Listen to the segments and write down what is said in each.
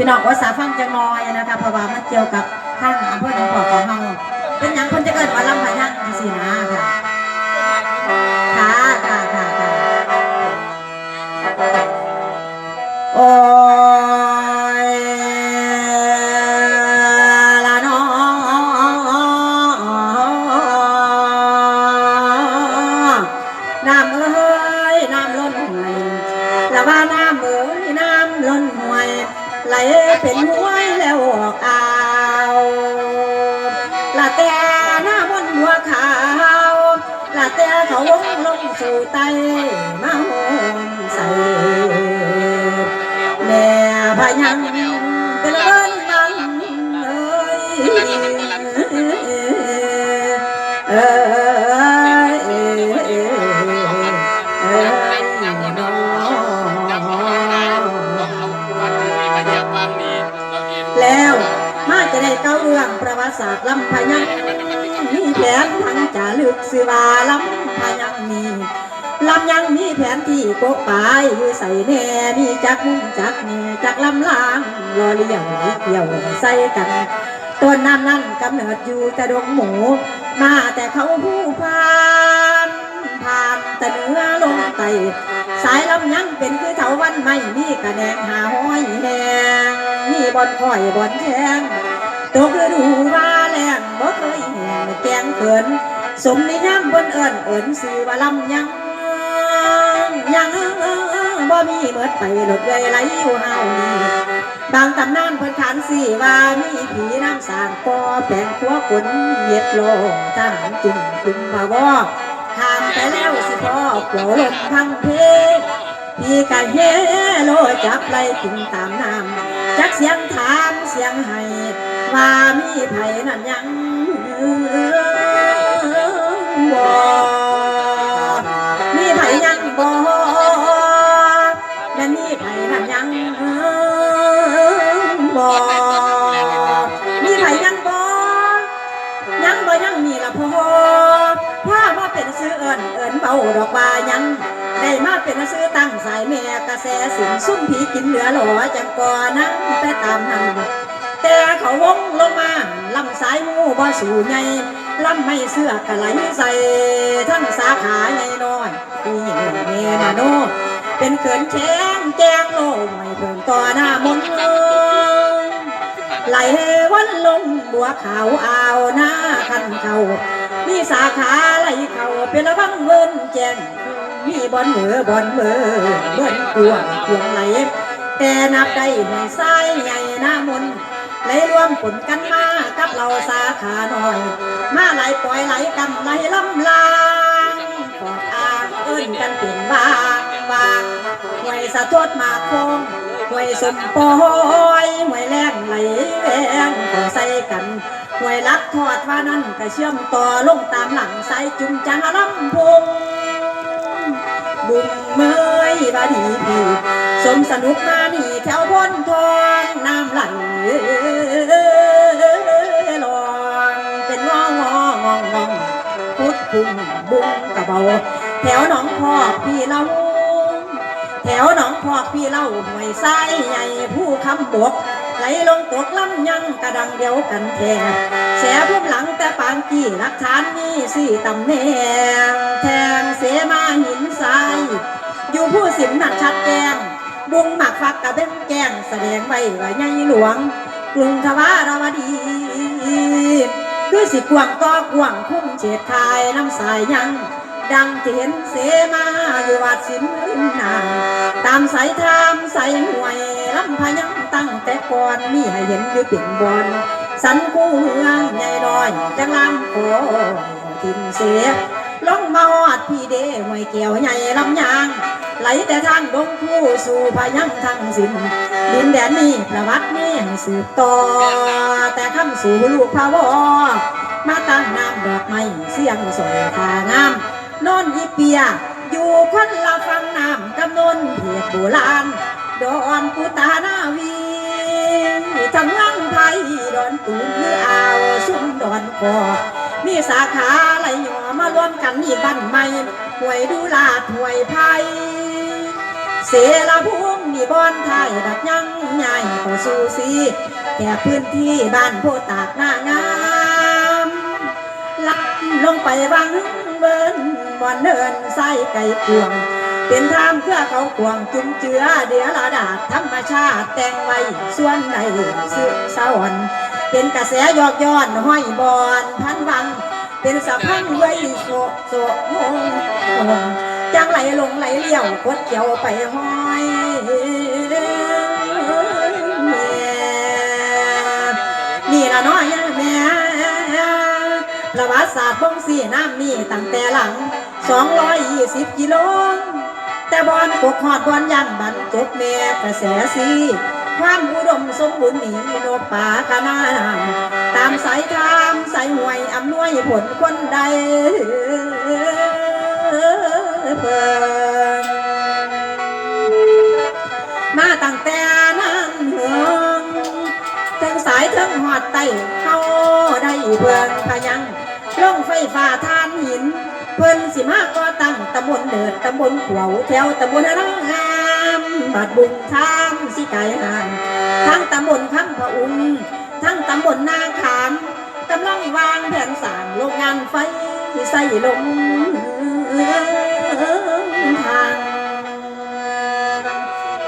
พี่น้องว่าสาฟังจะงน้อยนะคะเพราะว่ามันเกี่ยวกับทางอำเภอหนองปอกของเราเป็นอยังคนจะเกิดมาลำพายังจังสี่นาค่ะ หัวขาวละแต่เขาวงลงสู่ไตมาโหมใส่แม่พายังเป็นเบิ้นบังเอ้ยเอ้ยเอ้ยเอ้ยเอ้ยน้องแล้วมาจะได้เก้าเรื่องประวัติศาสตร์ลำพะยังมี แผนทั้งจะลึกสืบาลำพะยังมีลำยังมีแผนที่กกปายอยู่ใส่แน่มีจักมุ่งจักแน่จักลำลางรอเลี้ยวเกี่ยวใส่กันต้นนั้นนั่นกำเนิดอยู่แต่ดงหมู มาแต่เขาผู้พานผ่านแต่เนื้อลงไตสายลำยังเป็นคือเถาวันไม่มีกระแนงหาห้อยแหงมีบอนข่อยบอนแทง ตกฤดูว่าแรงบ่เคยแหงแกงเขินสมในย่ำบนเอิญเอิญสื่อว่าลำยังยังบ่มีเบิดไปหลดเลยไหลอยู่เฮานี่บางตำนานเพิ่นขานสี่ว่ามีผีน้ำสางกอแปลงขัวขนเมียดโลทหารจุ่มจุ่มมาบ่ข้ามไปแล้วสิพ่อโผล่ลมพังเพพี่กะเฮโลจับไล่ถึงตามน้ำจักเสียงถามเสียงให้ ว่ามีไผนั่นยังบ่มีไผยังบ่แม่นมีไผนั่นยังบ่มีไผยังบ่ยังบ่ยังมีละพ่อพ่อมาเป็นซื้อเอิญเอิญเบาดอกบายังได้มาเป็นซื้อตั้งสายแม่กระแสสินซุ่มผีกินเหลือหลอจังก่อนั่งไปตามหัน แต่เขาวงลงมาลำสายมูบ่สู่ใหญ่ลำไม่เสื้อกะไหลใส่ทั้งสาขาใหญ่น้อยอีเมนาโนเป็นเขินแข้งแกงโลมไม่เพิ่งต่อหน้ามนต์ไหลวันลงบัวขาวอ่าวหน้าคันเขามีสาขาไหลเขาเป็นระบังเวินแจงมีบอนเหมือบอนเหมือเบิ่นกวงเพียงไหลแต่นับได้ในสายใหญ่หน้ามนต์ เลยรวมผลกันมากับเราสาขาหน่อย มาไหลปล่อยไหลกันไหลลำลางขออางเอิ้นกันเป็นบางบางหวยสะทดมาคงหวยสมปอยหวยแรงไหลแวงขอใส่กันหวยลักทอดว่านั้นก็เชื่อมต่อลงตามหลังใสายจุงจังลำพงบุญเมยบาดีพีสมสนุกมานี่แถวพ้นท แถวหนองพอกพี่เล่าแถวหนองพอกพี่เล่าหวยไส้ใหญ่ผู้คำบกไหลลงตกลำยังกระดังเดียวกันแทบแสพุ่มหลังแต่ปางกี้หลักฐานมีสี่ตำแหน่งแทงเสมาหินทรายอยู่ผู้สินหนักชัดแจงบุงหมักฟักกระเบ้นแกงแสดงไว้ว่าใหญ่หลวงกรุงทวารวดีคือสิกวางก็กวางคุ้มเฉดทายน้ำสายยัง ดังที่เห็นเสมาอยู่วัดสินริมนางตามสายทามสายห่วยลำพายังตั้งแต่ก่อนมีให้เห็นอยู่เป็นบอนสันกูเมืองใหญ่น้อยจังลำโคทินเสียล่องมาอดพี่เด้หวยเกี่ยวใหญ่ลำยาง ไหลแต่ทางดงผู้สู่พายังทั้งสิ้นดินแดนนี้ประวัตินี้ให้สืบต่อ แต่คำสู่ลูกพาวอมาตั้งน้ำดอกไม้เสียงสวยทางาม นอนอีเปีย อยู่คนละฟังน้ำกำนนเพียโบราณดอนปุตานาวีทั้งลังไทยดอนตูนหรืออาวซุ่มดอนคอมีสาขาไหลหย่อมารวมกันนี่บ้านใหม่หวยดูลาดหวยไพเสละพุ่งมีบอนไทยดักยังใหญ่ก็สู้ซีแก่พื้นที่บ้านโพตากหน้างามลักลงไปวัง เบินบอนเดินใส่ไก่กวง เป็นทามเพื่อเขากวงจุมเจือเดียระดาษธรรมชาติแต่งไว้ส่วนในสื่อสวรรค์เป็นกระแสยอกย้อนห้อยบอนพันวัง เป็นสะพังไว้โซโซงงงจังไหลลงไหลเลี้ยวกดเกี่ยวไปห้อย วัติศาสตร์บงสีน้ำนี่ตั้งแต่หลัง 220 กิโล แต่บอนกกหอดบอนยังบันจบแม่กระแสสีความอุดมสมบูรณ์นี่โนป่าขนานตามสายทามสายห่วยอำนวยผลคนใดเพิ่งมาตั้งแต่นั้นเหิงถึงสายถึงหอดไตเข้าได้เพิ่งพยัง ลงไฟฟ้าทานหิน เพิ่นสิมาก็ตั้งตำบลเดิดตำบลขวาวแถวตำบลรังงามบาดบุงทามสิไก่หานทั้งตำบลคำพะอุงทั้งตำบลนาขามกำลังวางแผนสร้างโรงงานไฟใส่ลงทาง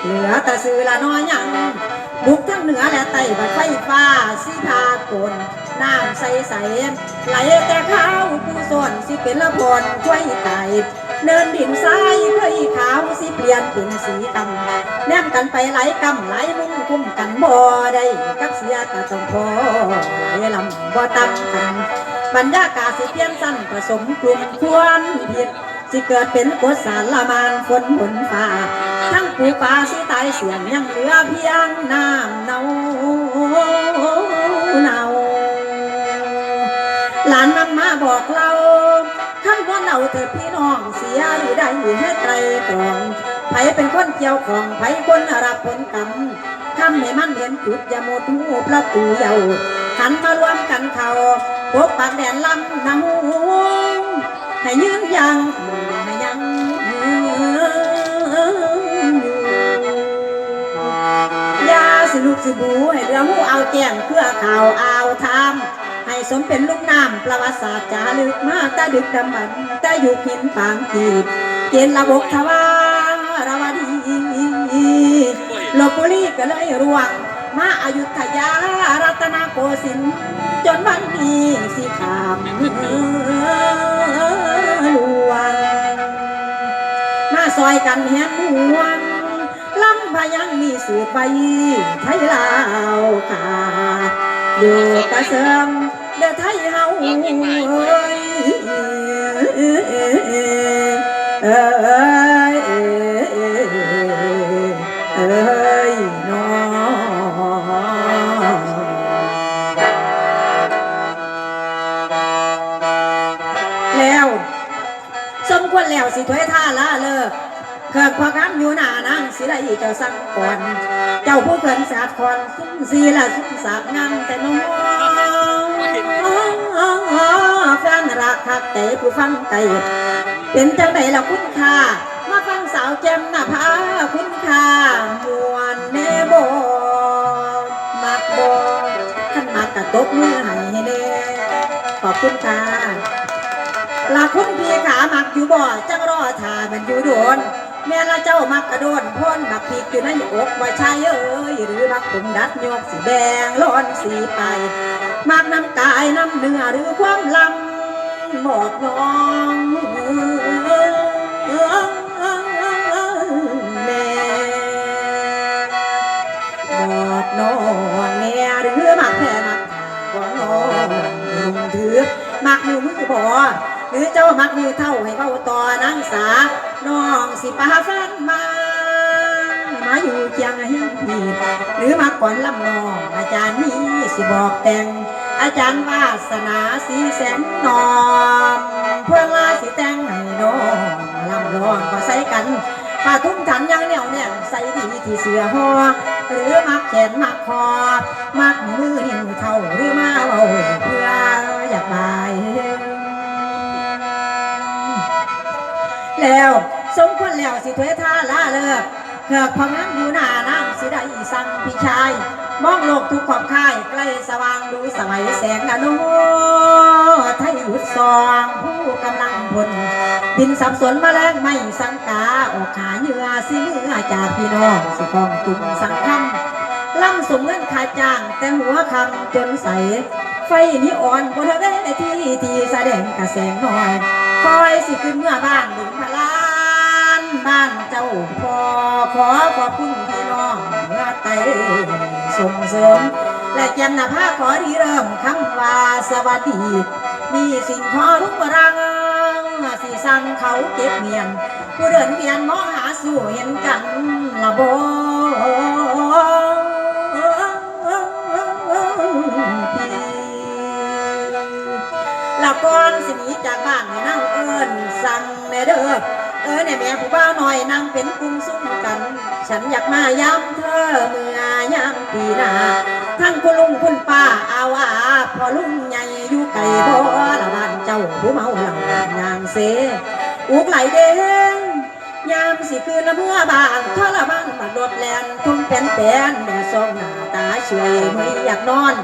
เหลือแต่ซื้อละน้อยยังบุกทั้งเหนือและใต้บัดไฟฟ้าสิพากล น้ำใสใสๆไหลแต่ข้าวผู้ส่วนสิเป็นละพรช่วยไก่เนินดินทรายเคยขาวสิเปลี่ยนเป็นสีดำแนมกันไปไหลกำไหลมุงคุ้มกันบ่ได้กับเสียก็ต้องพอไหลลำบ่ตักกันบรรยากาศสิเปลี่ยนสั้นผสมกลุ่มควรผิดสิเกิดเป็นกฎสารละมานฝนบนฟ้าทั้งปูปลาสิตายเสียงยังเหลือเพียงนา ยหรือได้ให้ไตรตรองไผเป็นคนเกี่ยวของไผคนรับผลกรรมคำให้มันเห็นจุดอย่าหมดหูพระตูเยาหันมารวมกันเขาพบปากแดนลำนาหูให้ยืนยังให้ยังอยาสิลูกสิบูให้เรือหูเอาแจ้งเพื่อข่าวเอาทำ สมเป็นลูกน้ำประวัติศาสตร์จารึกมาแตาดึกดำบรรพ์แต่อยู่หินปางกีบเกณฑ์ระบบทวารวดีลบบุรีก็เลยรวง มาอายุทยารัตนโกสินทร์จนวันนี้สิขามหลวงมาซอยกันเฮียนหวงลำพยังมีสืบไปไทยลาวขาดอยู่กระเซิม เดือไทยเฮาเอ้ยเอ้ยน้อแล้วสมควรแล้วสิถอยท่าละเลิกเกิดพอคำอยู่หน้านางสิได้เจ้าสั่งก่อน เจ้าผู้เกินสาดคอนซุ้มสีละซุ้มสาบงามแต่น้อง ฟนรักคักแต่ผู้ฟังไก่เป็นจังใดล่ะคุณค่ามาฟังสาวแจมหน้าผาคุณค่ามวนแน่บมักบอขันมากกระตบมือให้แน่ขอบคุณค่ะลาคุณพี่ขามักอยู่บ่อจังรอท่ามันอยู่โดนแม่ละเจ้ามักกระโดนพ่นบักพีกอยู่ในอกว่าชายเอ้ยหรือมักผมดัดโยกสีแดงร้อนสีไป มักน้ำกายน้ำเนื้อหรือความลำบอกน้องแม่บอกน้องแน่หรือมักแพ้มักบอกน้องลุงถือมักอยู่มือบ่หรือเจ้ามักอยู่เท่าให้เบาต่อนางสาน้องสิปาฟันมามาอยู่เคียงให้พี่หรือมาก่อนลำนองอาจารย์นี้สิบอกแต่ง อาจารย์วาสนาสีแสนนอมเพื่อลาสิแตงให้น้องลำร้องก็ใส่กันผ้าทุ่งถันยังเหนียวเนี่ยใส่ดีที่เสือหอหรือมักแขนมักคอมักมือนิ่งเท่าหรือมาเบาเพื่ออยากบาย แล้วสมควรแล้วสิถวยท่าลาเลิก เกิดพงานอยู่หน้านางสิได้สั่งพี่ชาย มองโลกทุกขอบค่าย ใกล้สว่างดูสมัยแสงอนุไทยหุดซองผู้กำลังพลบินสับสนมาแรงไม่สังกาออกขาเหยื่อสิเมื่อจากพี่น้องสิกองตุ่มสังคำล่ำสมเงินขาจ้าง แต่หัวคำจนใส ไฟนี้อ่อนบนเวทีที่แสดงกระแสงน้อยคอยสิขึ้นเมื่อบ้านหนึ่ง บ้านเจ้าพอขอขอบคุณพี่น้องเมื่อไตส่งเสริม และแจมหน้าผ้าขอดีเริ่มคำว่าสวัสดี มีสิ่งขอรุกรังสิสั่งเขาเก็บเมียน ผู้เดินเวียนมองหาสู่เห็นกันละบละก่อนสิหนีจากบ้านนั่งเอิญสั่งแม่เด้อ เออเนี่ยแม่ผู้บ่าวหน่อยนั่งเป็นกลุ่มซุ่มกัน ฉันอยากมายามเธอเมื่อยามปีหน้าทั้งคุณลุงคุณป้าอาวาพอลุงใหญ่อยู่ไกลบ่ละบ้านเจ้าผู้เมาเหล่ายางเสอุกไหลเด้งยามสิคืนละเมื่อบางทรมานมาโดดแลนทุ่มเป็นแปนแม่ส่องหน้าตาเฉยไม่อยากนอน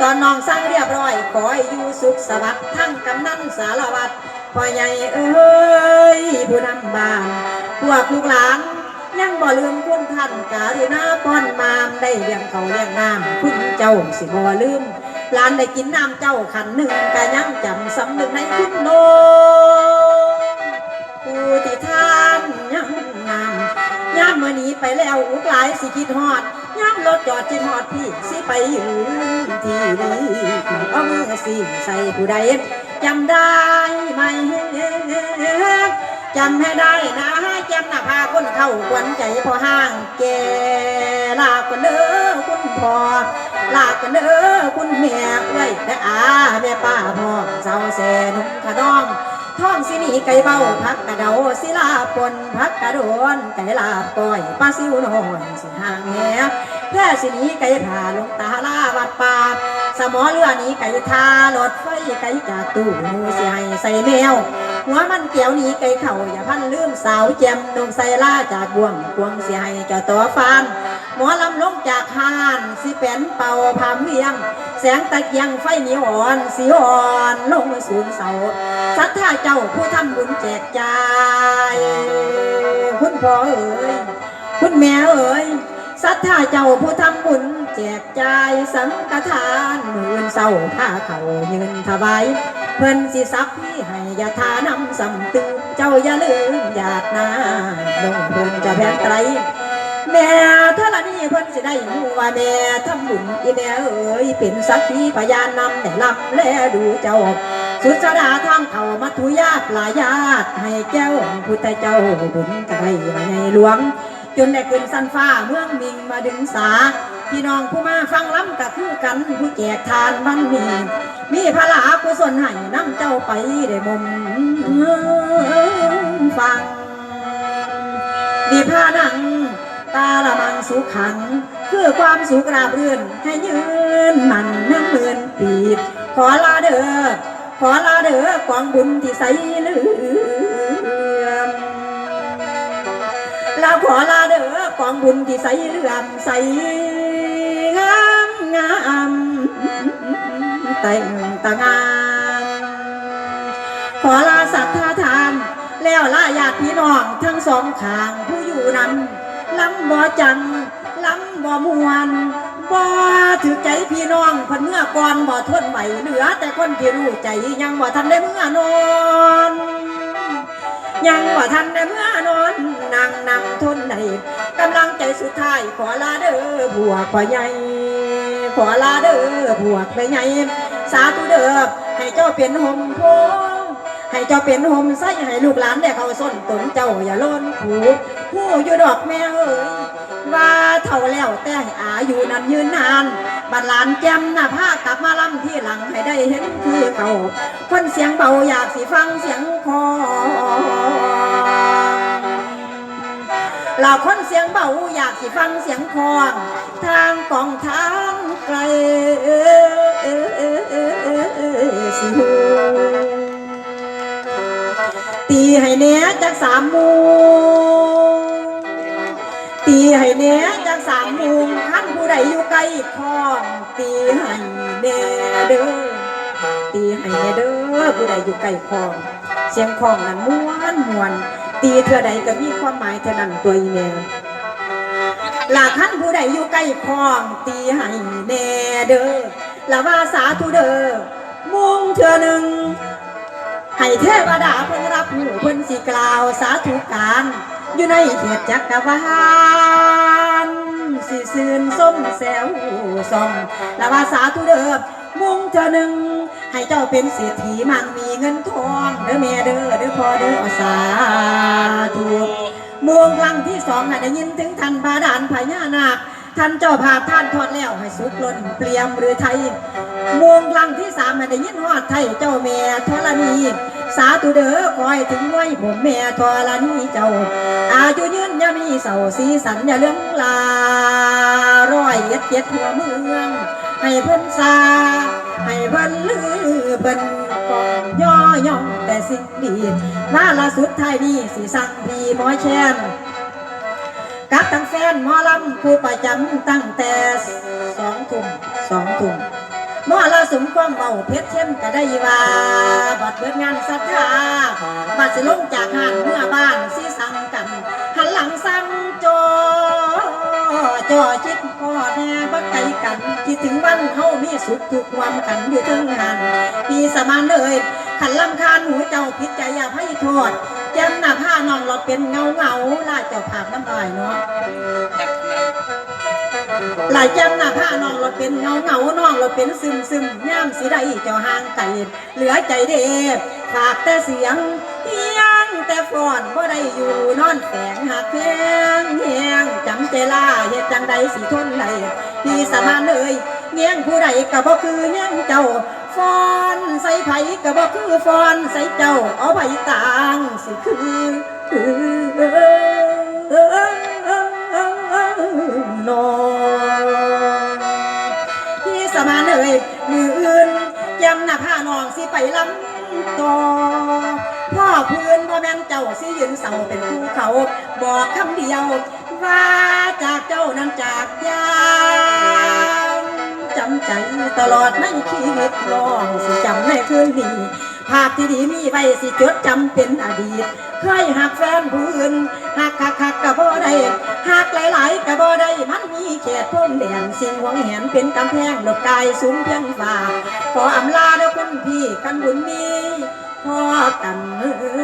ตอนน้องสั่งเรียบร้อยขอให้อยู่สุขสวัสดิ์ทั้งกำนันสารวัตรพ่อใหญ่เอ้ยผู้นำบ้านพวกลูกหลานยังบ่ลืมคุณท่านการุณาป้อนมามได้เลี้ยงเขาเลี้ยงน้ำคุณเจ้าสิบ่ลืมหลานได้กินน้ำเจ้าขันหนึ่งก็ยังจำสำนึกในคุณโนผู้ที่ท่านยังนำย่ามเมื่อนี้ไปแล้วอุกหลายสิคิดฮอด ย่ารถจอดจิตฮอดพี่สิไปยู่ที่นี่เอามือสิใส่ผู้ใดจำได้ไหมจำให้ได้นะจำหน้าพาคนเข้าควนใจพอห้างแกลากันเด้อคุณพ่อลากันเด้อคุณแม่เอ้ยและอาแม่ป้าพ่อเสาวแสนุ่มขะน้องท้องสินีไก่เบ้าพักกระเดาสิลาปนพักกระโดนไก่ลาบก้อยปลาซิวน้อยสิห่าง สินีไก่ผ่าลงตาลาวัดป่าสมอเรือนี้ไก่ทารถไฟไก่จากตู้หมูสิให้ใส่แมวหัวมันเกี่ยวหนีไก่เข่าอย่าพันลืมสาวแจมนงใส่ล่าจากบ่วงควงเสียให้เจ้าตัวฟานหมอลำลงจากหานสิเป็นเป่าพามเวียง แสงตะเกียงไฟนีอ่อนสีอ่อนลงสูงเสาสัทธาเจ้าผู้ทำบุญแจกจ่ายคุณพ่อเอ๋ยคุณแม่เอ๋ย สัทธาเจ้าผู้ทำบุญแจกจ่ายสังฆทานหมื่นเศร้าผ้าเขายืนถวายเพิ่นสิซับพี่ให้ยาทานำสำตึงเจ้าอย่าลืมหยาดนาลงเพิ่นจะแพงไตรแม่เท่านี้เพิ่นสิได้หูว่าแม่ทำบุญอีแม่เอ๋ยเป็นสักขีพยานนำแต่รับแลดูเจ้า สุดสดาทางเขามาทุยาปลายาดให้แก้วพุทธเจ้าบุญกระไรในหลวง จนได้ขึ้นสันฟ้าเมืองมิงมาดึงสา พี่น้องผู้มาฟังล้ำก็คือกันผู้แจกทานมันมี มีพระลากุศลให้น้ำเจ้าไปได้มุมฟังดีพานัง ตาละมังสุขขัง คือความสุขราบรื่นให้ยืนมันน้ำเมือนปีบขอลาเด้อขอลาเด้อกองบุญที่ใสเหลือ ขอลาเด้อกองบุญที่ใสเหลื่อมใสงามงามแต่งตางาม ขอลาสัตธาทาน แล้วลาญาติพี่น้องทั้งสองข้างผู้อยู่นำลำบ่จังลำบ่มวนบ่ถือใจพี่น้องพันเมื่อก่อนบ่ทนไหวเหลือ แต่คนที่รู้ใจยังบ่ทันได้เมื่อนอน ยังว่าทันในเมื่อนอนนั่งนั่งทนในกำลังใจสุดท้ายขอลาเด้อบวกขอใหญ่ขอลาเด้อบวกไปใหญ่สาธุเด้อให้เจ้าเป็นหมโพให้เจ้าเป็นหมไส้ให้ลูกหลานได้เขาส้นตนเจ้าอย่าล้นผูผู้อยู่ดอกแม่เอ้ย ว่าเท่าแล้วแต่อายุนั้นยืนนาน บัดหลานแจมหน้าผ้ากลับมาล่ำที่หลังให้ได้เห็นคือเขาคนเสียงเบาอยากสิฟังเสียงคอเราคนเสียงเบาอยากสิฟังเสียงคอง ทางกองทางไกลสิตีให้เนี้ยจากสามมู ตีให้แหน่จากสามมุงขั้นผู้ใดอยู่ใกล้คองตีให้แน่เด้อตีให้แน่เด้อผู้ใดอยู่ใกล้คองเสียงคองนั้นม้วนมวน ตีเท่าใดก็มีความหมายเท่านั้นตัวอีแมวหลาขั้นผู้ใดอยู่ใกล้คองตีให้แน่เด้อละว่าสาธุเด้อมุงเถื่อหนึ่งให้เทวดาเพิ่นรับหูเพิ่นสิกล่าวสาธุการ อยู่ในเขตจักรวาลสิซื่นส้มแซวซอมละว่าสาธุเด้อมุงเธอหนึ่ง ให้เจ้าเป็นเศรษฐีมั่งมีเงินทองเด้อแม่เด้อเด้อพ่อเด้อสาธุมวงครั้งที่สองให้ได้ยินถึงท่านบาดาลพญานาคท่านเจ้าภาพท่านทอดแล้วให้สุกล้นเปลี่ยมหรือไทยมวงครั้งที่สามให้ได้ยินฮอดไทยเจ้าแม่ธรณี สาธุเด้อคอยถึงไว้ผมแม่ธรณีเจ้า อายุยืนอยามีเสาสีสันอย่าเลื่องลาร้อยเอ็ดเจ็ดทั่วเมือง ให้เพิ่นซา ให้เพิ่นลือเพิ่นกองย่อย่องแต่สิ่งดีมาละสุดท้ายนี้สิสั่งพีหมอแชนกับทั้งแฟนหมอลำผู้ประจำตั้งแต่สองทุ่มสองทุ่ม มอละสมความเบาเพชรเข้มก็ได้ว่าบัดเบิดงานศรัทธาบัดสิลงจากหานเมื่อบ้านสิสั่งกัน หันหลังสั่งจอจอจิตพ่อแน่บักไกลกันคิดถึงวันเฮามีสุขทุกความกันอยู่ทั้งงานปีสมานเลยขันลำคาญหูเจ้าผิดใจอย่าให้โทษแจ่มหน้าผ้านองเราเป็นเงาเงาลาเจ้าภาพน้ำลายเนาะ หลายแจ่มหน้าผ้านองเราเป็นเงาเงาน้องเราเป็นซึมซึมย่ามสิได้เจ้าห่างไก่เหลือใจเด็บฝากแต่เสียงเฮียงแต่ฟอนบ่ได้อยู่นอนแฝงหักแพงแหงจำเจล่าเฮ็ดจังใดสิทนได้พี่สมานเลยเงี้ยงผู้ใดก็บ่คือเงี้ยงเจ้าฟอนใส่ไผก็บ่คือฟอนใส่เจ้าเอาไผต่างสิคือน้อง ผ้าน้องสิไปลำต่อพ่อพื้นบ่แม่นเจ้าสิยืนเสาเป็นภูเขา บอกคำเดียว ว่าจากเจ้านั้นจากยามจำใจตลอดในชีวิตน้องสิจำในคืนนี้ ภาพที่ดีมีไว้สิจดจำเป็นอดีต เคยหักแฟนผู้อื่นหักคักคักกะบ่ได้หักหลายๆกะบ่ได้มันมีเขตพรมแดนสิ่งหวงแหนเป็นกำแพงหลบกายสูงเพียงฝ่าขออำลาเด้อคุณพี่กันบุญมีพอกันเออ